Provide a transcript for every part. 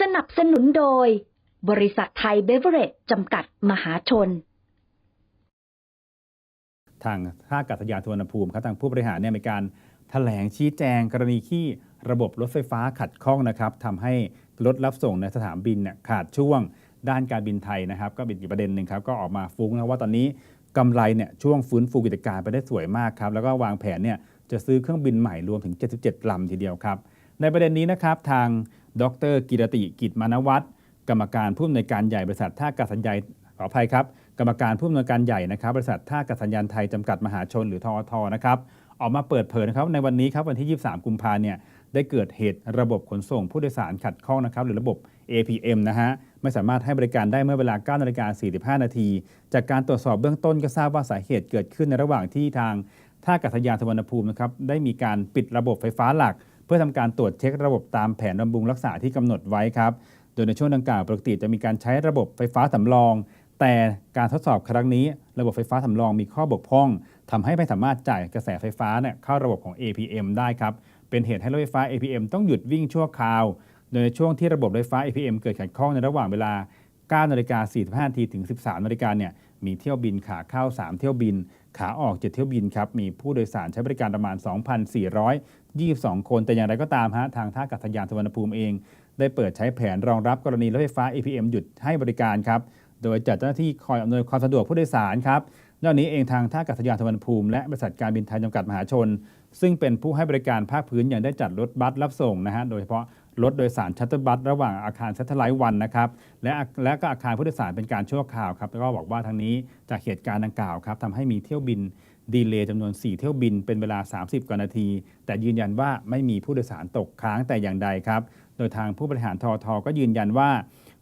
สนับสนุนโดย บริษัทไทยเบเวอเรจจำกัดมหาชน ทางท่าอากาศยานสุวรรณภูมิครับทางผู้บริหารเนี่ยมีการแถลงชี้แจงกรณีที่ระบบรถไฟฟ้าขัดข้องนะครับทำให้รถรับส่งในสนามบินเนี่ยขาดช่วงด้านการบินไทยนะครับ ก็เป็นอีกประเด็นหนึ่งครับก็ออกมาฟุ้งนะว่าตอนนี้กำไรเนี่ยช่วงฟื้นฟูกิจการไปได้สวยมากครับแล้วก็วางแผนเนี่ยจะซื้อเครื่องบินใหม่รวมถึง 77ลำทีเดียวครับ ในประเด็นนี้นะครับทางดรกิรติกิจมานวัฒน์กรรมการผู้อำนวยการใหญ่บริษัทท่าอากาศยานขออภัยครับกรรมการผู้อำนวยการใหญ่นะครับบริษัทท่าอากาศยานไทยจำกัดมหาชนหรือทอทนะครับออกมาเปิดเผยนะครับในวันนี้ครับวันที่ 23 กุมภาเนี่ยได้เกิดเหตุระบบขนส่งผู้โดยสารขัดข้องนะครับหรือระบบ APM นะฮะไม่สามารถให้บริการได้เมื่อเวลา 9 นาฬิกา 45 นาที จากการตรวจสอบเบื้องต้นก็ทราบว่าสาเหตุเกิดขึ้นในระหว่างที่ทางท่าอากาศยานสุวรรณภูมินะครับได้มีการปิดระบบไฟฟ้าหลัก เพื่อทำการตรวจเช็คระบบตามแผนบำรุงรักษาที่กำหนดไว้ครับ โดยในช่วงดังกล่าวปกติจะมีการใช้ระบบไฟฟ้าสำรอง แต่การทดสอบครั้งนี้ ระบบไฟฟ้าสำรองมีข้อบกพร่องทำให้ไม่สามารถจ่ายกระแสไฟฟ้าเนี่ยเข้าระบบของ APM ได้ครับ เป็นเหตุให้รถไฟฟ้า APM ต้องหยุดวิ่งชั่วคราว โดยในช่วงที่ระบบรถไฟฟ้า APM เกิดขัดข้องในระหว่างเวลา9นาฬิกา45นาทีถึง 13นาฬิกาเนี่ย มีเที่ยวบินขาเข้า 3 เที่ยวบิน ขาออก 7 เที่ยวบินครับ มีผู้โดยสารใช้บริการประมาณ 2,422 คน แต่อย่างไรก็ตามฮะ ทางท่าอากาศยานสุวรรณภูมิเอง ได้เปิดใช้แผนรองรับกรณีรถไฟฟ้า APM หยุดให้บริการครับ โดยจัดเจ้าหน้าที่คอยอำนวยความสะดวกผู้โดยสารครับ นอกนี้เองทางท่าอากาศยานสุวรรณภูมิและบริษัทการบินไทยจำกัดมหาชน ซึ่งเป็นผู้ให้บริการภาคพื้นย่างได้จัดรถบัสรับส่งนะฮะ โดยเฉพาะ รถโดยสารชัตเตอร์บัสระหว่างอาคารซัตเทอร์ไลท์วันนะครับและและก็อาคารผู้โดยสารเป็นการชั่วคราวครับแล้วก็บอกว่าทางนี้จากเหตุการณ์ดังกล่าวครับทำให้มีเที่ยวบินดีเลย์จำนวน 4 เที่ยวบินเป็นเวลา 30 กว่านาที แต่ยืนยันว่าไม่มีผู้โดยสารตกค้างแต่อย่างใดครับ โดยทางผู้บริหารทอทก็ยืนยันว่า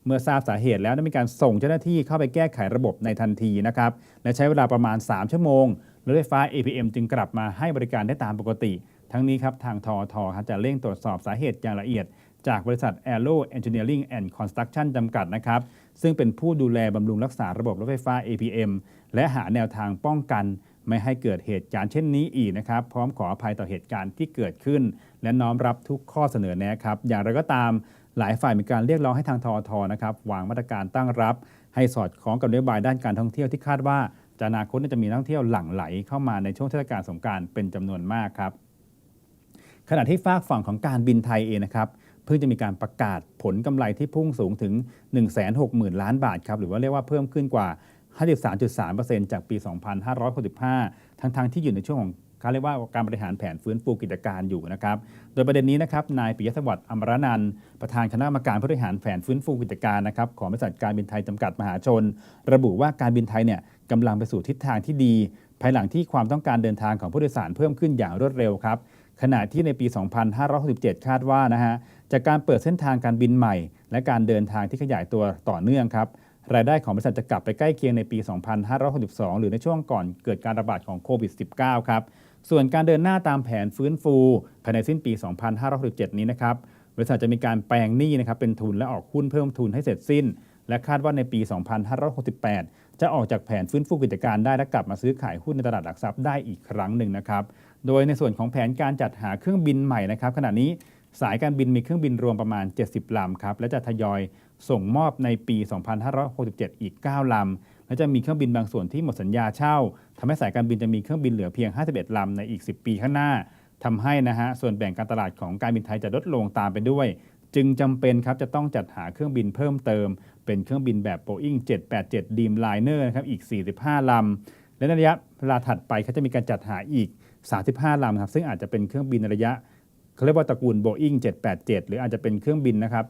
เมื่อทราบสาเหตุแล้วได้มีการส่งเจ้าหน้าที่เข้าไปแก้ไขระบบในทันทีนะครับ และใช้เวลาประมาณ 3 ชั่วโมงรถไฟฟ้า APM จึงกลับมาให้บริการได้ตามปกติ ทั้งนี้ครับทางทอทครับจะเร่งตรวจสอบสาเหตุอย่างละเอียด จากบริษัท Aero Engineering and Construction จำกัดนะครับ ซึ่งเป็นผู้ดูแลบำรุงรักษาระบบรถไฟฟ้า APM และหาแนวทางป้องกันไม่ให้เกิดเหตุการณ์เช่นนี้อีกนะครับ พร้อมขออภัยต่อเหตุการณ์ที่เกิดขึ้น และน้อมรับทุกข้อเสนอแนะครับ อย่างไรก็ตามหลายฝ่ายมีการเรียกร้องให้ทางทอทนะครับวางมาตรการตั้งรับ ให้สอดคล้องกับนโยบายด้านการท่องเที่ยวที่คาดว่าจะอนาคตจะมีนักท่องเที่ยวหลั่งไหลเข้ามาในช่วงเทศกาลสงกรารเป็นจำนวนมากครับ ขณะที่ฝากฝั่งของการบินไทยเองนะครับเพิ่งจะมีการประกาศผลกำไรที่พุ่งสูงถึง 160,000 ล้านบาทครับหรือว่าเรียกว่าเพิ่มขึ้นกว่า 53.3%จากปี 2565 ทั้งๆที่อยู่ในช่วงของเขาเรียกว่าการบริหารแผนฟื้นฟูกิจการอยู่นะครับ โดยประเด็นนี้นะครับนายปิยสวัสดิ์อมรนันท์ประธานคณะกรรมการผู้บริหารแผนฟื้นฟูกิจการนะครับของบริษัทการบินไทยจำกัดมหาชน ระบุว่าการบินไทยเนี่ยกำลังไปสู่ทิศทางที่ดี ภายหลังที่ความต้องการเดินทางของผู้โดยสารเพิ่มขึ้นอย่างรวดเร็วครับ ขณะที่ในปี 2567 คาดว่านะฮะจากการเปิดเส้นทางการบินใหม่ และการเดินทางที่ขยายตัวต่อเนื่องครับรายได้ของบริษัทจะกลับไปใกล้เคียงในปี 2562 หรือในช่วงก่อนเกิดการระบาดของโควิด -19 ครับ ส่วนการเดินหน้าตามแผนฟื้นฟูภายในสิ้นปี 2567 นี้นะครับ บริษัทจะมีการแปลงหนี้นะครับเป็นทุนและออกหุ้นเพิ่มทุนให้เสร็จสิ้น และคาดว่าในปี 2568 จะออกจากแผนฟื้นฟูกิจการได้และกลับมาซื้อขายหุ้นในตลาดหลักทรัพย์ได้อีกครั้งหนึ่งนะครับ โดยในส่วนของแผนการจัดหาเครื่องบินใหม่นะครับขณะนี้สายการบินมีเครื่องบินรวมประมาณ 70 ลำครับและจะทยอยส่งมอบในปี 2567 อีก 9 ลำ และจะมีเครื่องบินบางส่วนที่หมดสัญญาเช่าทำให้สายการบินจะมีเครื่องบินเหลือเพียง 51 ลำในอีก 10 ปีข้างหน้าทำให้นะฮะส่วนแบ่งการตลาดของการบินไทยจะลดลงตามไปด้วย จึงจำเป็นครับจะต้องจัดหาเครื่องบินเพิ่มเติม เป็นเครื่องบินแบบ Boeing 787 Dreamliner นะครับอีก 45 ลำ และในระยะเวลาถัดไปเขาจะมีการจัดหาอีก 35 ลำครับซึ่งอาจจะเป็นเครื่องบินระยะเขาเรียกว่าตระกูล Boeing 787 หรืออาจจะเป็นเครื่องบินนะครับ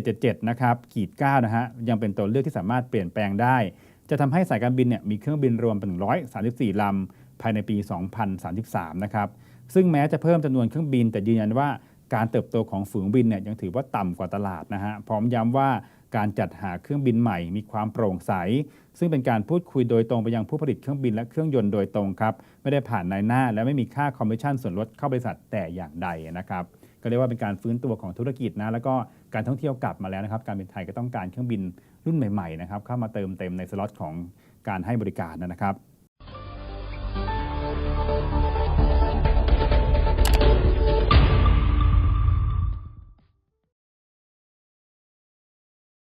777 นะครับขีด9นะฮะยังเป็นตัวเลือกที่สามารถเปลี่ยนแปลงได้ จะทำให้สายการบินเนี่ยมีเครื่องบินรวมเป็น134ลำภายในปี 2033 นะครับซึ่งแม้จะเพิ่มจำนวนเครื่องบินแต่ยืนยันว่า การเติบโตของฝูงบินเนี่ยยังถือว่าต่ำกว่าตลาดนะฮะพร้อมย้ำว่าการจัดหาเครื่องบินใหม่มีความโปร่งใส ซึ่งเป็นการพูดคุยโดยตรงไปยังผู้ผลิตเครื่องบินและเครื่องยนต์โดยตรงครับ ไม่ได้ผ่านนายหน้า และไม่มีค่าคอมมิชชั่นส่วนลดเข้าบริษัทแต่อย่างใดนะครับ ก็เรียกว่าเป็นการฟื้นตัวของธุรกิจนะ แล้วก็การท่องเที่ยวกลับมาแล้วนะครับ การบินไทยก็ต้องการเครื่องบินรุ่นใหม่ๆนะครับเข้ามาเติมเต็มในสล็อตของการให้บริการนะครับ